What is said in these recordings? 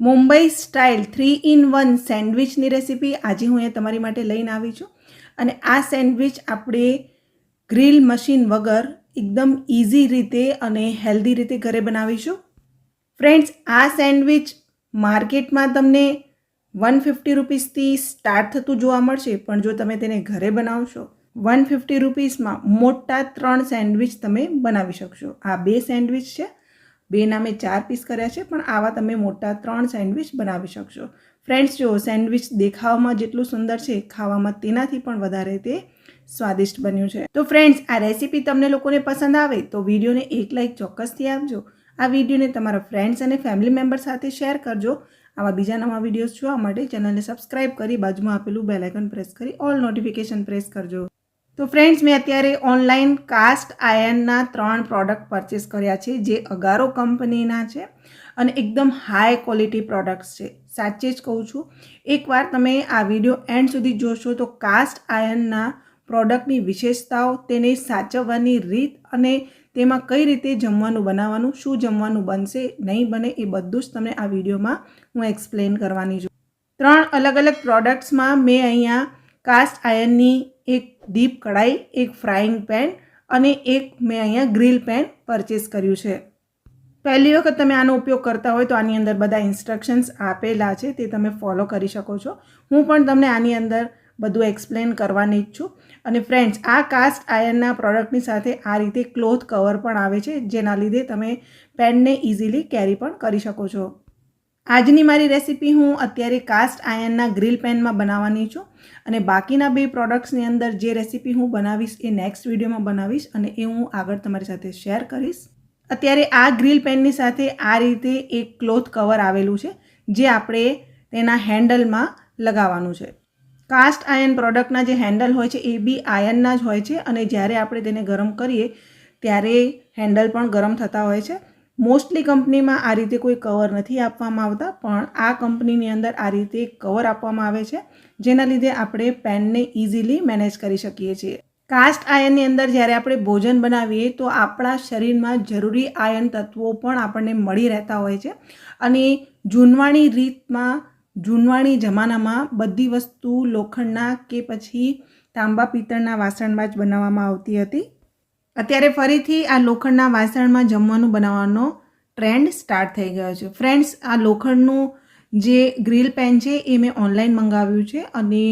Mumbai style three in one સેન્ડવિચની recipe આજે હું અહીંયા તમારી માટે લઈને આવી છું. અને આ સેન્ડવિચ આપણે ગ્રીલ મશીન વગર એકદમ ઇઝી રીતે અને હેલ્ધી રીતે ઘરે બનાવીશું. ફ્રેન્ડ્સ, આ સેન્ડવિચ માર્કેટમાં તમને વન ફિફ્ટી રૂપીસથી સ્ટાર્ટ થતું જોવા મળશે, પણ જો તમે તેને ઘરે બનાવશો, વન ફિફ્ટી રૂપીસમાં મોટા ત્રણ સેન્ડવિચ તમે બનાવી શકશો. આ બે સેન્ડવિચ છે. બેના મેં ચાર પીસ કર્યા છે, પણ આવા તમે મોટા ત્રણ સેન્ડવિચ બનાવી શકશો. ફ્રેન્ડ્સ જો સેન્ડવિચ દેખાવામાં જેટલું સુંદર છે, ખાવામાં તેનાથી પણ વધારે તે સ્વાદિષ્ટ બન્યું છે. તો ફ્રેન્ડ્સ આ રેસીપી તમને લોકોને પસંદ આવે, તો વિડીયોને એક લાઈક ચોક્કસથી આપજો. આ વિડીયોને તમારા ફ્રેન્ડ્સ અને ફેમિલી મેમ્બર સાથે શેર કરજો. આવા બીજા નવા વિડીયોઝ જોવા માટે ચેનલને સબસ્ક્રાઇબ કરી બાજુમાં આપેલું બેલાઇકન પ્રેસ કરી ઓલ નોટિફિકેશન પ્રેસ કરજો. તો ફ્રેન્ડ્સ મેં અત્યારે ઓનલાઈન કાસ્ટ આયર્નના ત્રણ પ્રોડક્ટ પરચેસ કર્યા છે, જે અગારો કંપનીના છે અને એકદમ હાઈ ક્વોલિટી પ્રોડક્ટ્સ છે. સાચે જ કહું છું, એકવાર તમે આ વીડિયો એન્ડ સુધી જોશો તો કાસ્ટ આયર્નના પ્રોડક્ટની વિશેષતાઓ, તેને સાચવવાની રીત અને તેમાં કઈ રીતે જમવાનું બનાવવાનું, શું જમવાનું બનશે, નહીં બને એ બધું જ તમને આ વિડીયોમાં હું એક્સપ્લેન કરવાની છું. ત્રણ અલગ અલગ પ્રોડક્ટ્સમાં મેં અહીંયા કાસ્ટ આયર્નની એક ડીપ કઢાઈ, એક ફ્રાઈંગ પેન અને એક મેં અહીંયા ગ્રીલ પેન પરચેસ કર્યું છે. પહેલી વખત તમે આનો ઉપયોગ કરતા હોય તો આની અંદર બધા ઇન્સ્ટ્રક્શન્સ આપેલા છે, તે તમે ફોલો કરી શકો છો. હું પણ તમને આની અંદર બધું એક્સપ્લેન કરવાની જ છું. અને ફ્રેન્ડ્સ, આ કાસ્ટ આયર્નના પ્રોડક્ટની સાથે આ રીતે ક્લોથ કવર પણ આવે છે, જેના લીધે તમે પેનને ઇઝીલી કેરી પણ કરી શકો છો. આજની મારી રેસીપી હું અત્યારે કાસ્ટ આયર્નના ગ્રીલ પેનમાં બનાવવાની છું અને બાકીના બે પ્રોડક્ટ્સની અંદર જે રેસીપી હું બનાવીશ એ નેક્સ્ટ વિડીયોમાં બનાવીશ અને એ હું આગળ તમારી સાથે શેર કરીશ. અત્યારે આ ગ્રીલ પેનની સાથે આ રીતે એક ક્લોથ કવર આવેલું છે, જે આપણે તેના હેન્ડલમાં લગાવવાનું છે. કાસ્ટ આયર્ન પ્રોડક્ટના જે હેન્ડલ હોય છે એ બી આયર્નના જ હોય છે અને જ્યારે આપણે તેને ગરમ કરીએ ત્યારે હેન્ડલ પણ ગરમ થતા હોય છે. મોસ્ટલી કંપનીમાં આ રીતે કોઈ કવર નથી આપવામાં આવતા, પણ આ કંપનીની અંદર આ રીતે કવર આપવામાં આવે છે, જેના લીધે આપણે પેનને ઇઝીલી મેનેજ કરી શકીએ છીએ. કાસ્ટ આયનની અંદર જ્યારે આપણે ભોજન બનાવીએ, તો આપણા શરીરમાં જરૂરી આયન તત્વો પણ આપણને મળી રહેતા હોય છે. અને જૂનવાણી રીતમાં, જૂનવાણી જમાનામાં બધી વસ્તુ લોખંડના કે પછી તાંબા, પિત્તળના વાસણમાં જ બનાવવામાં આવતી હતી. અત્યારે ફરીથી આ લોખંડના વાસણમાં જમવાનું બનાવવાનો ટ્રેન્ડ સ્ટાર્ટ થઈ ગયો છે. ફ્રેન્ડ્સ આ લોખંડનું જે ગ્રીલ પેન છે એ મેં ઓનલાઈન મંગાવ્યું છે અને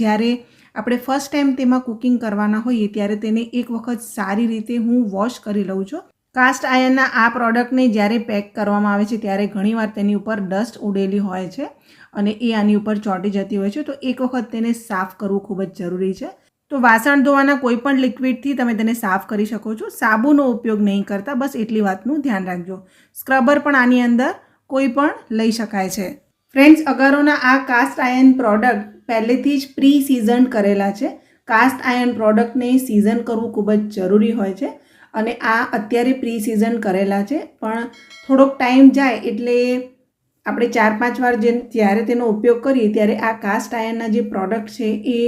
જ્યારે આપણે ફર્સ્ટ ટાઈમ તેમાં કુકિંગ કરવાના હોઈએ ત્યારે તેને એક વખત સારી રીતે હું વોશ કરી લઉં છું. કાસ્ટ આયર્નના આ પ્રોડક્ટને જ્યારે પેક કરવામાં આવે છે ત્યારે ઘણીવાર તેની ઉપર ડસ્ટ ઉડેલી હોય છે અને એ આની ઉપર ચોંટી જતી હોય છે. તો એક વખત તેને સાફ કરવું ખૂબ જ જરૂરી છે. તો વાસણ ધોવાના કોઈ પણ લિક્વિડથી તમે તેને સાફ કરી શકો છો. સાબુનો ઉપયોગ નહીં કરતા, બસ એટલી વાતનું ધ્યાન રાખજો. સ્ક્રબર પણ આની અંદર કોઈ પણ લઈ શકાય છે. ફ્રેન્ડ્સ અગરોના આ કાસ્ટ આયર્ન પ્રોડક્ટ પહેલેથી જ પ્રી સિઝન કરેલા છે. કાસ્ટ આયર્ન પ્રોડક્ટને સિઝન કરવું ખૂબ જ જરૂરી હોય છે અને આ અત્યારે પ્રી સિઝન કરેલા છે. પણ થોડોક ટાઈમ જાય એટલે આપણે ચાર પાંચ વાર જે જ્યારે તેનો ઉપયોગ કરીએ ત્યારે આ કાસ્ટ આયર્નના જે પ્રોડક્ટ છે એ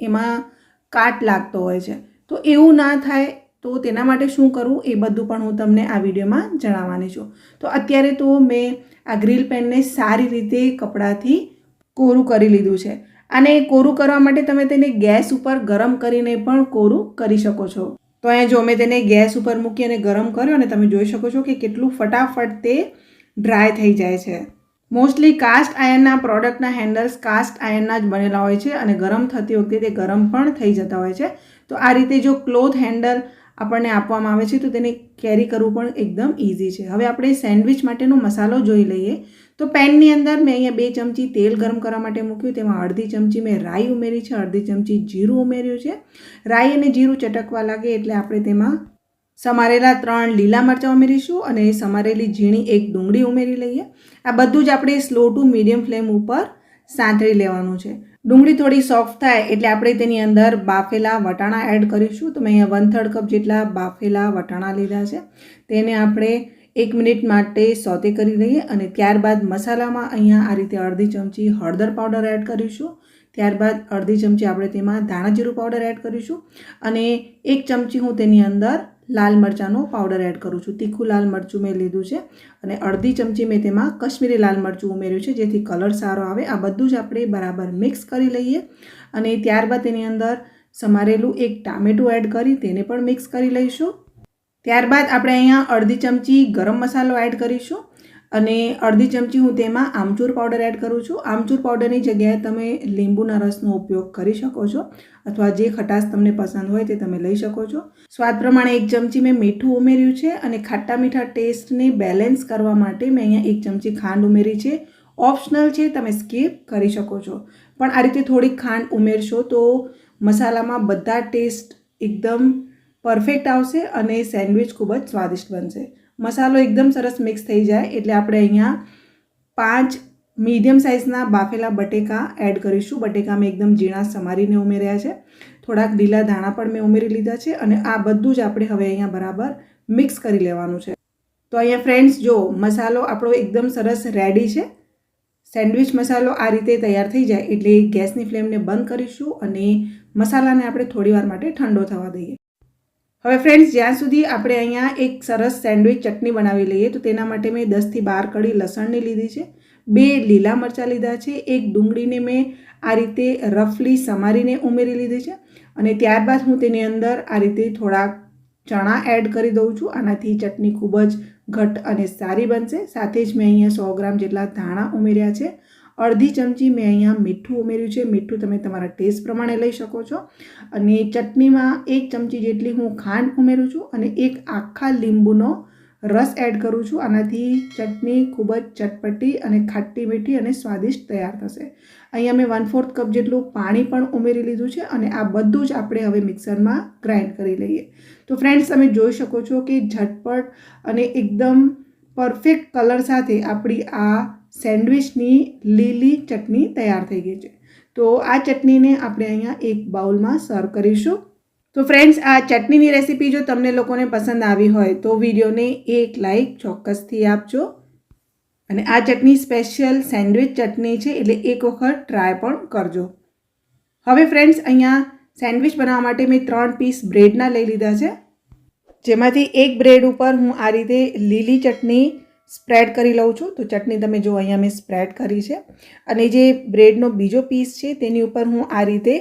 એમાં કાટ લાગતો હોય છે. તો એવું ના થાય તો તેના માટે શું કરવું એ બધું પણ હું તમને આ વિડીયોમાં જણાવવાની છું. તો અત્યારે તો મેં આ ગ્રીલ પેનને સારી રીતે કપડાથી કોરું કરી લીધું છે. અને કોરું કરવા માટે તમે તેને ગેસ ઉપર ગરમ કરીને પણ કોરું કરી શકો છો. તો અહીંયા જો મેં તેને ગેસ ઉપર મૂકી અને ગરમ કર્યો અને તમે જોઈ શકો છો કે કેટલું ફટાફટ તે ડ્રાય થઈ જાય છે. મોસ્ટલી કાસ્ટ આયર્નના પ્રોડક્ટના હેન્ડલ્સ કાસ્ટ આયર્નના જ બનેલા હોય છે અને ગરમ થતી વખતે તે ગરમ પણ થઈ જતા હોય છે. તો આ રીતે જો ક્લોથ હેન્ડલ આપણને આપવામાં આવે છે તો તેને કેરી કરવું પણ એકદમ ઇઝી છે. હવે આપણે સેન્ડવિચ માટેનો મસાલો જોઈ લઈએ. તો પેનની અંદર મેં અહીંયા બે ચમચી તેલ ગરમ કરવા માટે મૂક્યું. તેમાં અડધી ચમચી મેં રાઈ ઉમેરી છે, અડધી ચમચી જીરું ઉમેર્યું છે. રાઈ અને જીરું ચટકવા લાગે એટલે આપણે તેમાં સમારેલા ત્રણ લીલા મરચાં ઉમેરીશું અને સમારેલી ઝીણી એક ડુંગળી ઉમેરી લઈએ. આ બધું જ આપણે સ્લો ટુ મીડિયમ ફ્લેમ ઉપર સાંતળી લેવાનું છે. ડુંગળી થોડી સોફ્ટ થાય એટલે આપણે તેની અંદર બાફેલા વટાણા એડ કરીશું. તો મેં અહીંયા વન થર્ડ કપ જેટલા બાફેલા વટાણા લીધા છે. તેને આપણે એક મિનિટ માટે સોતે કરી લઈએ અને ત્યારબાદ મસાલામાં અહીંયા આ રીતે અડધી ચમચી હળદર પાવડર એડ કરીશું. ત્યારબાદ અડધી ચમચી આપણે તેમાં ધાણા જીરું પાવડર એડ કરીશું અને એક ચમચી હું તેની અંદર લાલ મરચાંનો પાવડર એડ કરું છું. તીખું લાલ મરચું મેં લીધું છે અને અડધી ચમચી મેં તેમાં કશ્મીરી લાલ મરચું ઉમેર્યું છે, જેથી કલર સારો આવે. આ બધું જ આપણે બરાબર મિક્સ કરી લઈએ અને ત્યારબાદ તેની અંદર સમારેલું એક ટામેટું એડ કરી, તેને પણ મિક્સ કરી લઈશું. ત્યારબાદ આપણે અહીંયા અડધી ચમચી ગરમ મસાલો એડ કરીશું. અને અડધી ચમચી હું તેમાં આમચૂર પાવડર એડ કરું છું. આમચૂર પાવડરની જગ્યાએ તમે લીંબુના રસનો ઉપયોગ કરી શકો છો અથવા જે ખટાશ તમને પસંદ હોય તે તમે લઈ શકો છો. સ્વાદ પ્રમાણે એક ચમચી મેં મીઠું ઉમેર્યું છે અને ખાટા મીઠા ટેસ્ટને બેલેન્સ કરવા માટે મેં અહીંયા એક ચમચી ખાંડ ઉમેરી છે. ઓપ્શનલ છે, તમે સ્કીપ કરી શકો છો. પણ આ રીતે થોડીક ખાંડ ઉમેરશો તો મસાલામાં બધા ટેસ્ટ એકદમ પરફેક્ટ આવશે અને સેન્ડવિચ ખૂબ જ સ્વાદિષ્ટ બનશે. મસાલો એકદમ સરસ મિક્સ થઈ જાય એટલે આપણે અહીંયા પાંચ મીડિયમ સાઇઝના બાફેલા બટેકા એડ કરીશું. બટેકા મેં એકદમ ઝીણા સમારીને ઉમેર્યા છે. થોડાક લીલા ધાણા પણ મેં ઉમેરી લીધા છે અને આ બધું જ આપણે હવે અહીંયા બરાબર મિક્સ કરી લેવાનું છે. તો અહીંયા ફ્રેન્ડ્સ જો મસાલો આપણો એકદમ સરસ રેડી છે. સેન્ડવિચ મસાલો આ રીતે તૈયાર થઈ જાય એટલે ગેસની ફ્લેમને બંધ કરીશું અને મસાલાને આપણે થોડીવાર માટે ઠંડો થવા દઈએ. હવે ફ્રેન્ડ્સ જ્યાં સુધી આપણે અહીંયા એક સરસ સેન્ડવિચ ચટણી બનાવી લઈએ, તો તેના માટે મેં દસથી બાર કડી લસણની લીધી છે, બે લીલા મરચાં લીધા છે, એક ડુંગળીને મેં આ રીતે રફલી સમારીને ઉમેરી લીધી છે અને ત્યારબાદ હું તેની અંદર આ રીતે થોડાક ચણા એડ કરી દઉં છું. આનાથી ચટણી ખૂબ જ ઘટ અને સારી બનશે. સાથે જ મેં અહીંયા સો ગ્રામ જેટલા ધાણા ઉમેર્યા છે. અડધી ચમચી મેં અહીંયા મીઠું ઉમેર્યું છે. મીઠું તમે તમારા ટેસ્ટ પ્રમાણે લઈ શકો છો. અને ચટણીમાં એક ચમચી જેટલી હું ખાંડ ઉમેરું છું અને એક આખા લીંબુનો રસ એડ કરું છું. આનાથી ચટણી ખૂબ જ ચટપટી અને ખાટી મીઠી અને સ્વાદિષ્ટ તૈયાર થશે. અહીંયા મેં વન ફોર્થ કપ જેટલું પાણી પણ ઉમેરી લીધું છે અને આ બધું જ આપણે હવે મિક્સરમાં ગ્રાઇન્ડ કરી લઈએ. તો ફ્રેન્ડ્સ તમે જોઈ શકો છો કે ઝટપટ અને એકદમ પરફેક્ટ કલર સાથે આપણી આ સેન્ડવિચની લીલી ચટણી તૈયાર થઈ ગઈ છે. તો આ ચટણીને આપણે અહીંયા એક બાઉલમાં સર્વ કરીશું. તો ફ્રેન્ડ્સ, આ ચટણીની રેસીપી જો તમને લોકોને પસંદ આવી હોય તો વિડીયોને એક લાઈક ચોક્કસથી આપજો. અને આ ચટણી સ્પેશિયલ સેન્ડવિચ ચટણી છે એટલે એક વખત ટ્રાય પણ કરજો. હવે ફ્રેન્ડ્સ, અહીંયા સેન્ડવિચ બનાવવા માટે મેં ત્રણ પીસ બ્રેડના લઈ લીધા છે. જેમાંથી એક બ્રેડ ઉપર હું આ રીતે લીલી ચટણી સ્પ્રેડ કરી લઉં છું. તો ચટણી તમે જો અહીંયા મેં સ્પ્રેડ કરી છે. અને જે બ્રેડનો બીજો પીસ છે તેની ઉપર હું આ રીતે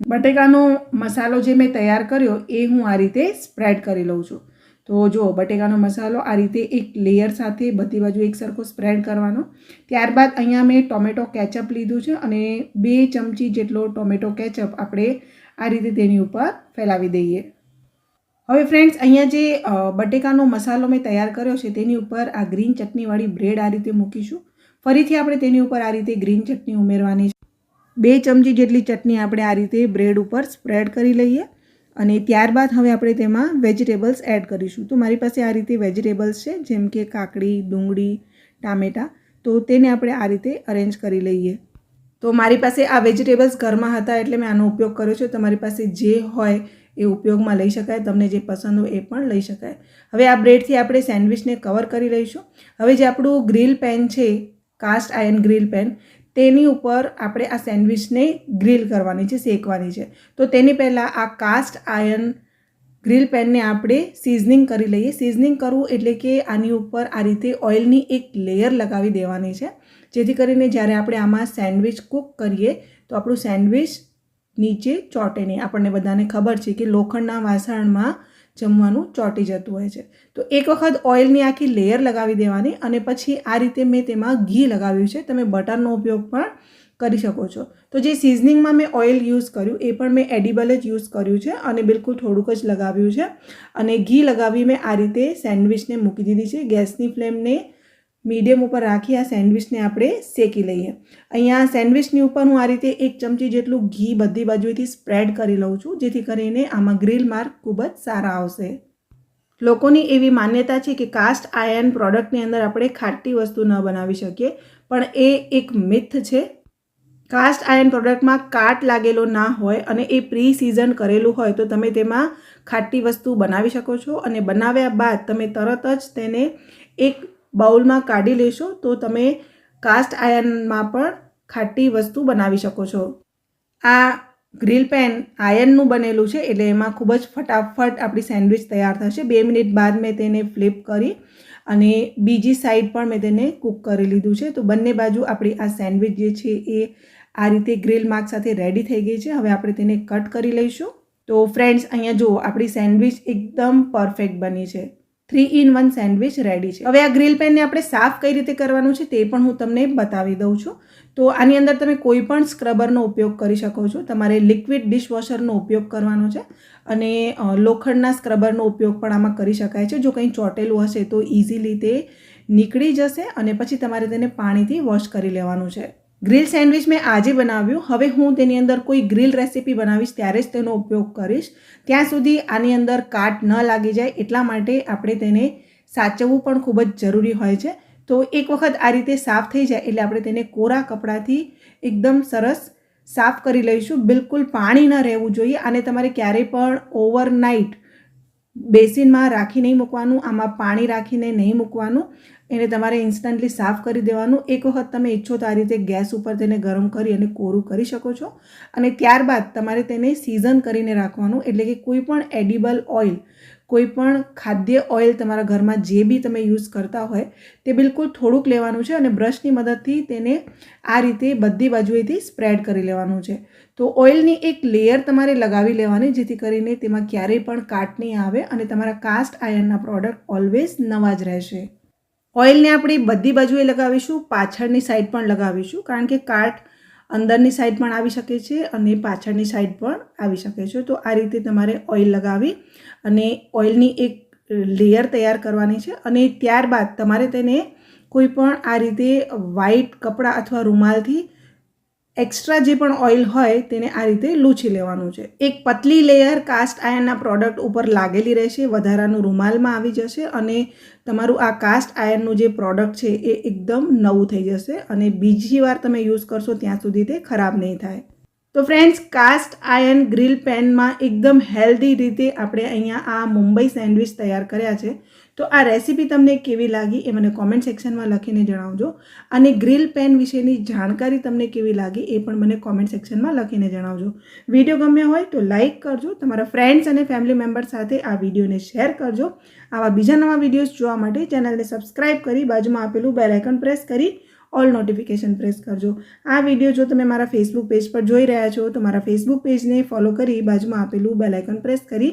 બટેકાનો મસાલો જે મેં તૈયાર કર્યો એ હું આ રીતે સ્પ્રેડ કરી લઉં છું. તો જો બટેકાનો મસાલો આ રીતે એક લેયર સાથે બધી બાજુ એક સરખો સ્પ્રેડ કરવાનો. ત્યારબાદ અહીંયા મેં ટોમેટો કેચઅપ લીધું છે અને બે ચમચી જેટલો ટોમેટો કેચઅપ આપણે આ રીતે તેની ઉપર ફેલાવી દઈએ. હવે ફ્રેન્ડ્સ અહીંયા જે બટેકાનો મસાલો મેં તૈયાર કર્યો છે, તેની ઉપર આ ગ્રીન ચટણીવાળી બ્રેડ આ રીતે મૂકીશું. ફરીથી આપણે તેની ઉપર આ રીતે ગ્રીન ચટણી ઉમેરવાની છે. બે ચમચી જેટલી ચટણી આપણે આ રીતે બ્રેડ ઉપર સ્પ્રેડ કરી લઈએ અને ત્યારબાદ હવે આપણે તેમાં વેજીટેબલ્સ એડ કરીશું. તો મારી પાસે આ રીતે વેજીટેબલ્સ છે, જેમ કે કાકડી, ડુંગળી, ટામેટાં. તો તેને આપણે આ રીતે અરેન્જ કરી લઈએ. તો મારી પાસે આ વેજીટેબલ્સ ઘરમાં હતા એટલે મેં આનો ઉપયોગ કર્યો છે. તમારી પાસે જે હોય એ ઉપયોગમાં લઈ શકાય, તમને જે પસંદ હોય એ પણ લઈ શકાય. હવે આ બ્રેડથી આપણે સેન્ડવિચને કવર કરી લઈશું. હવે જે આપણું ગ્રીલ પેન છે, કાસ્ટ આયર્ન ગ્રીલ પેન, તેની ઉપર આપણે આ સેન્ડવિચને ગ્રીલ કરવાની છે, શેકવાની છે. તો તેની પહેલાં આ કાસ્ટ આયર્ન ગ્રીલ પેનને આપણે સિઝનિંગ કરી લઈએ. સિઝનિંગ કરવું એટલે કે આની ઉપર આ રીતે ઓઇલની એક લેયર લગાવી દેવાની છે. જેથી કરીને જ્યારે આપણે આમાં સેન્ડવિચ કૂક કરીએ, તો આપણું સેન્ડવિચ નીચે ચોટે નહીં. આપણને બધાને ખબર છે કે લોખંડના વાસણમાં જમવાનું ચોંટી જતું હોય છે. તો એક વખત ઓઇલની આખી લેયર લગાવી દેવાની અને પછી આ રીતે મેં તેમાં ઘી લગાવ્યું છે. તમે બટરનો ઉપયોગ પણ કરી શકો છો. તો જે સિઝનિંગમાં મેં ઓઇલ યુઝ કર્યું એ પણ મેં એડિબલ જ યુઝ કર્યું છે અને બિલકુલ થોડુંક જ લગાવ્યું છે. અને ઘી લગાવી મેં આ રીતે સેન્ડવિચને મૂકી દીધી છે. ગેસની ફ્લેમને મીડિયમ ઉપર રાખી આ સેન્ડવિચને આપણે શેકી લઈએ. અહીંયા સેન્ડવિચની ઉપર હું આ રીતે એક ચમચી જેટલું ઘી બધી બાજુએથી સ્પ્રેડ કરી લઉં છું, જેથી કરીને આમાં ગ્રીલ માર્ક ખૂબ જ સારા આવશે. લોકોની એવી માન્યતા છે કે કાસ્ટ આયર્ન પ્રોડક્ટની અંદર આપણે ખાટી વસ્તુ ન બનાવી શકીએ, પણ એ એક મિથ છે. કાસ્ટ આયર્ન પ્રોડક્ટમાં કાટ લાગેલો ના હોય અને એ પ્રી સિઝન કરેલું હોય તો તમે તેમાં ખાટી વસ્તુ બનાવી શકો છો અને બનાવ્યા બાદ તમે તરત જ તેને એક બાઉલમાં કાઢી લેશો તો તમે કાસ્ટ આયર્નમાં પણ ખાટી વસ્તુ બનાવી શકો છો. આ ગ્રીલ પેન આયર્નનું બનેલું છે એટલે એમાં ખૂબ જ ફટાફટ આપણી સેન્ડવિચ તૈયાર થશે. બે મિનિટ બાદ મેં તેને ફ્લિપ કરી અને બીજી સાઈડ પણ મેં તેને કૂક કરી લીધું છે. તો બંને બાજુ આપણી આ સેન્ડવિચ જે છે એ આ રીતે ગ્રીલ માર્ક સાથે રેડી થઈ ગઈ છે. હવે આપણે તેને કટ કરી લઈશું. તો ફ્રેન્ડ્સ, અહીંયા જુઓ, આપણી સેન્ડવિચ એકદમ પરફેક્ટ બની છે. Three in one sandwich ready છે. હવે આ ગ્રીલ પેનને આપણે સાફ કઈ રીતે કરવાનું છે તે પણ હું તમને બતાવી દઉં છું. તો આની અંદર તમે કોઈ પણ સ્ક્રબરનો ઉપયોગ કરી શકો છો. તમારે લિક્વિડ ડિશવોશરનો ઉપયોગ કરવાનો છે અને લોખંડના સ્ક્રબરનો ઉપયોગ પણ આમાં કરી શકાય છે. જો કંઈ ચોટેલું હશે તો ઇઝીલી તે નીકળી જશે અને પછી તમારે તેને પાણીથી વોશ કરી લેવાનું છે. ગ્રીલ સેન્ડવિચ મેં આજે બનાવ્યું. હવે હું તેની અંદર કોઈ ગ્રીલ રેસીપી બનાવીશ, ત્યારે જ તેનો ઉપયોગ કરીશ. ત્યાં સુધી આની અંદર કાટ ન લાગી જાય, એટલા માટે આપણે તેને સાચવવું પણ ખૂબ જ જરૂરી હોય છે. તો એક વખત આ રીતે સાફ થઈ જાય એટલે આપણે તેને કોરા કપડાથી એકદમ સરસ સાફ કરી લઈશું. બિલકુલ પાણી ન રહેવું જોઈએ અને તમારે ક્યારેય પણ ઓવરનાઇટ બેસિનમાં રાખી નહીં મૂકવાનું, આમાં પાણી રાખીને નહીં મૂકવાનું. એને તમારે ઇન્સ્ટન્ટલી સાફ કરી દેવાનું. એક વખત તમે ઈચ્છો તો આ રીતે ગેસ ઉપર તેને ગરમ કરી અને કોરું કરી શકો છો. અને ત્યારબાદ તમારે તેને સિઝન કરીને રાખવાનું. એટલે કે કોઈ પણ એડિબલ ઓઇલ કોઈ પણ ખાદ્ય ઓઇલ તમારા ઘરમાં જે બી તમે યુઝ કરતા હોય, તે બિલકુલ થોડુંક લેવાનું છે અને બ્રશની મદદથી તેને આ રીતે બધી બાજુએથી સ્પ્રેડ કરી લેવાનું છે. તો ઓઇલની એક લેયર તમારે લગાવી લેવાની, જેથી કરીને તેમાં ક્યારેય પણ કાટ નહીં આવે અને તમારા કાસ્ટ આયર્નના પ્રોડક્ટ ઓલવેઝ નવા જ રહેશે. ઓઇલને આપણે બધી બાજુએ લગાવીશું, પાછળની સાઈડ પણ લગાવીશું, કારણ કે કાર્ટ અંદરની સાઈડ પણ આવી શકે છે અને પાછળની સાઈડ પણ આવી શકે છે. તો આ રીતે તમારે ઓઇલ લગાવી અને ઓઇલની એક લેયર તૈયાર કરવાની છે અને ત્યારબાદ તમારે તેને કોઈ પણ આ રીતે વાઈટ કપડાં અથવા રૂમાલથી એક્સ્ટ્રા જે પણ ઓઇલ હોય તેને આ રીતે લૂછી લેવાનું છે. એક પતલી લેયર કાસ્ટ આયર્નના પ્રોડક્ટ ઉપર લાગેલી રહેશે, વધારાનું રૂમાલમાં આવી જશે અને તમારું આ કાસ્ટ આયર્નનું જે પ્રોડક્ટ છે એ એકદમ નવું થઈ જશે અને બીજી વાર તમે યુઝ કરશો ત્યાં સુધી તે ખરાબ નહીં થાય. તો ફ્રેન્ડ્સ કાસ્ટ આયર્ન ગ્રીલ પેનમાં એકદમ હેલ્ધી રીતે આપણે અહીંયા આ મુંબઈ સેન્ડવિચ તૈયાર કર્યા છે. તો આ રેસીપી તમને કેવી લાગી એ મને કોમેન્ટ સેક્શનમાં લખીને જણાવજો. અને ગ્રીલ પેન વિશેની જાણકારી તમને કેવી લાગી એ પણ મને કોમેન્ટ સેક્શનમાં લખીને જણાવજો. વીડિયો ગમ્યો હોય તો લાઇક કરજો, તમારા ફ્રેન્ડ્સ અને ફેમિલી મેમ્બર સાથે આ વિડીયોને શેર કરજો. આવા બીજા નવા વિડીયોઝ જોવા માટે ચેનલને સબસ્ક્રાઇબ કરી બાજુમાં આપેલું બેલ પ્રેસ કરી ઓલ નોટિફિકેશન પ્રેસ કરજો. આ વીડિયો જો તમે મારા ફેસબુક પેજ પર જોઈ રહ્યા છો તો મારા ફેસબુક પેજને ફોલો કરી બાજુમાં આપેલું બેલ પ્રેસ કરી